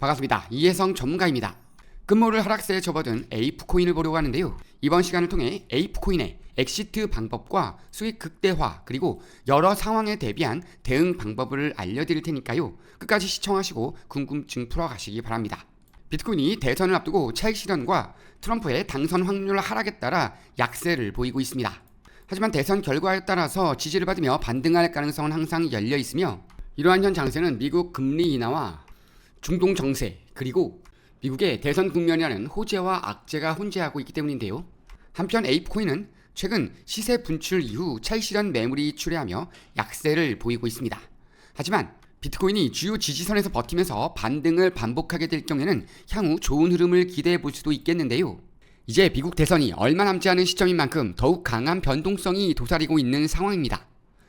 반갑습니다. 이혜성 전문가입니다. 끝모를 하락세에 접어든 에이프 코인을 보려고 하는데요. 이번 시간을 통해 에이프 코인의 엑시트 방법과 수익 극대화 그리고 여러 상황에 대비한 대응 방법을 알려드릴 테니까요. 끝까지 시청하시고 궁금증 풀어가시기 바랍니다. 비트코인이 대선을 앞두고 차익 실현과 트럼프의 당선 확률 하락에 따라 약세를 보이고 있습니다. 하지만 대선 결과에 따라서 지지를 받으며 반등할 가능성은 항상 열려 있으며 이러한 현 장세는 미국 금리 인하와 중동 정세 그리고 미국의 대선 국면이라는 호재와 악재가 혼재하고 있기 때문인데요. 한편 에이프코인은 최근 시세 분출 이후 실현 매물이 출회하며 약세를 보이고 있습니다. 하지만 비트코인이 주요 지지선에서 버티면서 반등을 반복하게 될 경우에는 향후 좋은 흐름을 기대해 볼 수도 있겠는데요. 이제 미국 대선이 얼마 남지 않은 시점인 만큼 더욱 강한 변동성이 도사리고 있는 상황입니다.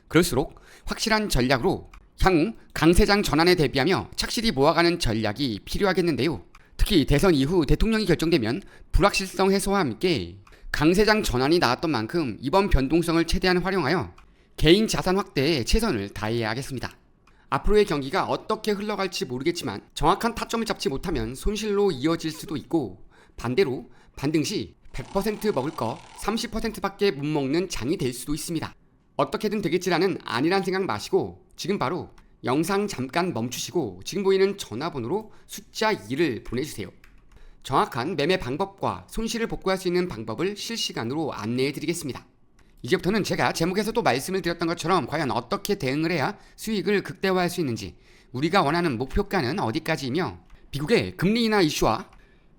그럴수록 확실한 전략으로 향후 강세장 전환에 대비하며 착실히 모아가는 전략이 필요하겠는데요. 특히 대선 이후 대통령이 결정되면 불확실성 해소와 함께 강세장 전환이 나왔던 만큼 이번 변동성을 최대한 활용하여 개인 자산 확대에 최선을 다해야 하겠습니다. 앞으로의 경기가 어떻게 흘러갈지 모르겠지만 정확한 타점을 잡지 못하면 손실로 이어질 수도 있고 반대로 반등 시 100% 먹을 거 30%밖에 못 먹는 장이 될 수도 있습니다. 어떻게든 되겠지라는 아니란 생각 마시고 지금 바로 영상 잠깐 멈추시고 지금 보이는 전화번호로 숫자 2를 보내주세요. 정확한 매매 방법과 손실을 복구할 수 있는 방법을 실시간으로 안내해 드리겠습니다. 이제부터는 제가 제목에서도 말씀을 드렸던 것처럼 과연 어떻게 대응을 해야 수익을 극대화할 수 있는지 우리가 원하는 목표가는 어디까지이며 미국의 금리 인하 이슈와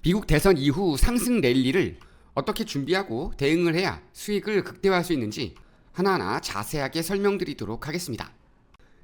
미국 대선 이후 상승 랠리를 어떻게 준비하고 대응을 해야 수익을 극대화할 수 있는지 하나하나 자세하게 설명드리도록 하겠습니다.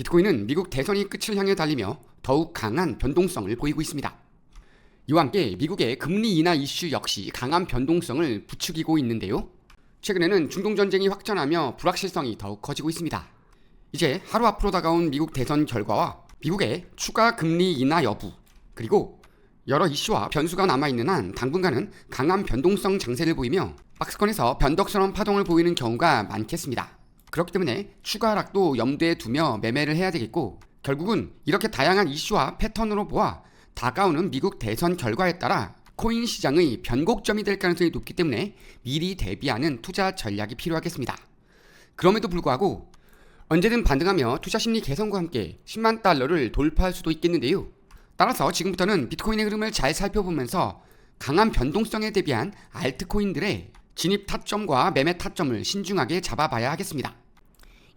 비트코인은 미국 대선이 끝을 향해 달리며 더욱 강한 변동성을 보이고 있습니다. 이와 함께 미국의 금리 인하 이슈 역시 강한 변동성을 부추기고 있는데요. 최근에는 중동 전쟁이 확전하며 불확실성이 더욱 커지고 있습니다. 이제 하루 앞으로 다가온 미국 대선 결과와 미국의 추가 금리 인하 여부 그리고 여러 이슈와 변수가 남아있는 한 당분간은 강한 변동성 장세를 보이며 박스권에서 변덕스러운 파동을 보이는 경우가 많겠습니다. 그렇기 때문에 추가 하락도 염두에 두며 매매를 해야 되겠고 결국은 이렇게 다양한 이슈와 패턴으로 보아 다가오는 미국 대선 결과에 따라 코인 시장의 변곡점이 될 가능성이 높기 때문에 미리 대비하는 투자 전략이 필요하겠습니다. 그럼에도 불구하고 언제든 반등하며 투자 심리 개선과 함께 10만 달러를 돌파할 수도 있겠는데요. 따라서 지금부터는 비트코인의 흐름을 잘 살펴보면서 강한 변동성에 대비한 알트코인들의 진입 타점과 매매 타점을 신중하게 잡아봐야 하겠습니다.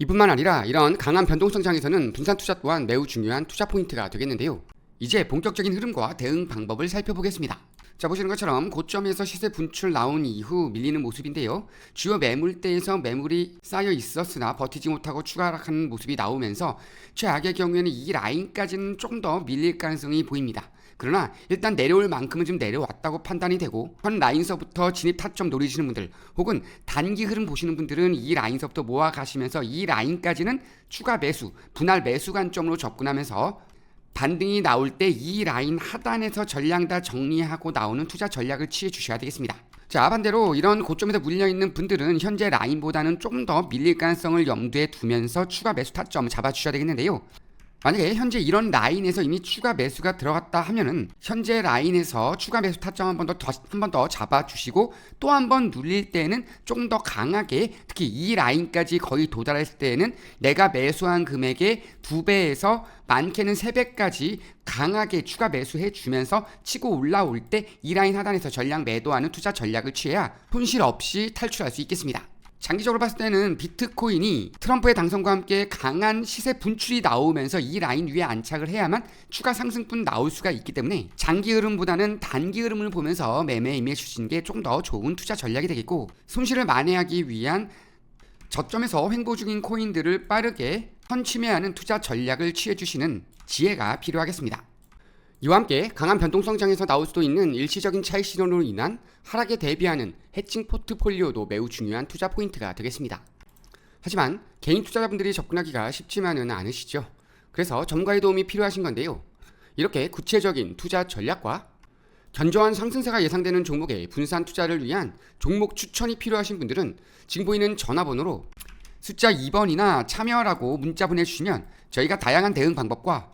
이뿐만 아니라 이런 강한 변동성 장에서는 분산 투자 또한 매우 중요한 투자 포인트가 되겠는데요. 이제 본격적인 흐름과 대응 방법을 살펴보겠습니다. 자 보시는 것처럼 고점에서 시세 분출 나온 이후 밀리는 모습인데요. 주요 매물대에서 매물이 쌓여 있었으나 버티지 못하고 추가 하락하는 모습이 나오면서 최악의 경우에는 이 라인까지는 조금 더 밀릴 가능성이 보입니다. 그러나 일단 내려올 만큼은 좀 내려왔다고 판단이 되고 현 라인서부터 진입 타점 노리시는 분들 혹은 단기 흐름 보시는 분들은 이 라인서부터 모아 가시면서 이 라인까지는 추가 매수, 분할 매수 관점으로 접근하면서 반등이 나올 때 이 라인 하단에서 전량 다 정리하고 나오는 투자 전략을 취해 주셔야 되겠습니다. 자, 반대로 이런 고점에서 물려 있는 분들은 현재 라인보다는 조금 더 밀릴 가능성을 염두에 두면서 추가 매수 타점 잡아 주셔야 되겠는데요. 만약에 현재 이런 라인에서 이미 추가 매수가 들어갔다 하면은 현재 라인에서 추가 매수 타점 한 번 더 한 번 더 잡아 주시고 또 한 번 눌릴 때는 조금 더 강하게 특히 이 라인까지 거의 도달했을 때는 내가 매수한 금액의 두 배에서 많게는 세 배까지 강하게 추가 매수해 주면서 치고 올라올 때 이 라인 하단에서 전량 매도하는 투자 전략을 취해야 손실 없이 탈출할 수 있겠습니다. 장기적으로 봤을 때는 비트코인이 트럼프의 당선과 함께 강한 시세 분출이 나오면서 이 라인 위에 안착을 해야만 추가 상승분 나올 수가 있기 때문에 장기 흐름보다는 단기 흐름을 보면서 매매에 임해 주시는 게 조금 더 좋은 투자 전략이 되겠고 손실을 만회하기 위한 저점에서 횡보 중인 코인들을 빠르게 선취매하는 투자 전략을 취해 주시는 지혜가 필요하겠습니다. 이와 함께 강한 변동성장에서 나올 수도 있는 일시적인 차익 신호로 인한 하락에 대비하는 해칭 포트폴리오도 매우 중요한 투자 포인트가 되겠습니다. 하지만 개인 투자자분들이 접근하기가 쉽지만은 않으시죠. 그래서 전문가의 도움이 필요하신 건데요. 이렇게 구체적인 투자 전략과 견조한 상승세가 예상되는 종목의 분산 투자를 위한 종목 추천이 필요하신 분들은 지금 보이는 전화번호로 숫자 2번이나 참여라고 문자 보내주시면 저희가 다양한 대응 방법과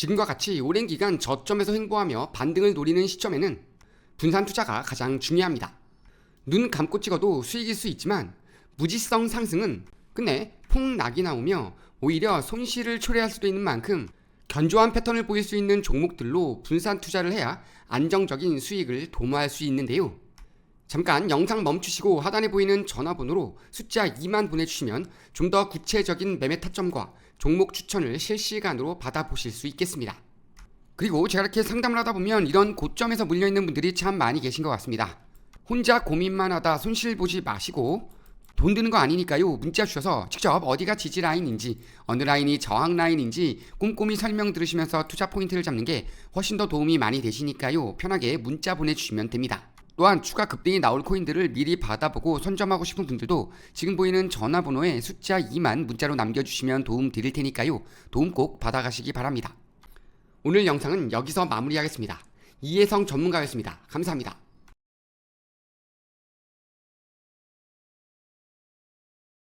지금과 같이 오랜 기간 저점에서 횡보하며 반등을 노리는 시점에는 분산 투자가 가장 중요합니다. 눈 감고 찍어도 수익일 수 있지만 무지성 상승은 끝내 폭락이 나오며 오히려 손실을 초래할 수도 있는 만큼 견조한 패턴을 보일 수 있는 종목들로 분산 투자를 해야 안정적인 수익을 도모할 수 있는데요. 잠깐 영상 멈추시고 하단에 보이는 전화번호로 숫자 2만 보내주시면 좀 더 구체적인 매매 타점과 종목 추천을 실시간으로 받아보실 수 있겠습니다. 그리고 제가 이렇게 상담을 하다 보면 이런 고점에서 물려있는 분들이 참 많이 계신 것 같습니다. 혼자 고민만 하다 손실 보지 마시고 돈 드는 거 아니니까요. 문자 주셔서 직접 어디가 지지 라인인지 어느 라인이 저항 라인인지 꼼꼼히 설명 들으시면서 투자 포인트를 잡는 게 훨씬 더 도움이 많이 되시니까요. 편하게 문자 보내주시면 됩니다. 또한 추가 급등이 나올 코인들을 미리 받아보고 선점하고 싶은 분들도 지금 보이는 전화번호에 숫자 2만 문자로 남겨주시면 도움 드릴 테니까요. 도움 꼭 받아가시기 바랍니다. 오늘 영상은 여기서 마무리하겠습니다. 이혜성 전문가였습니다. 감사합니다.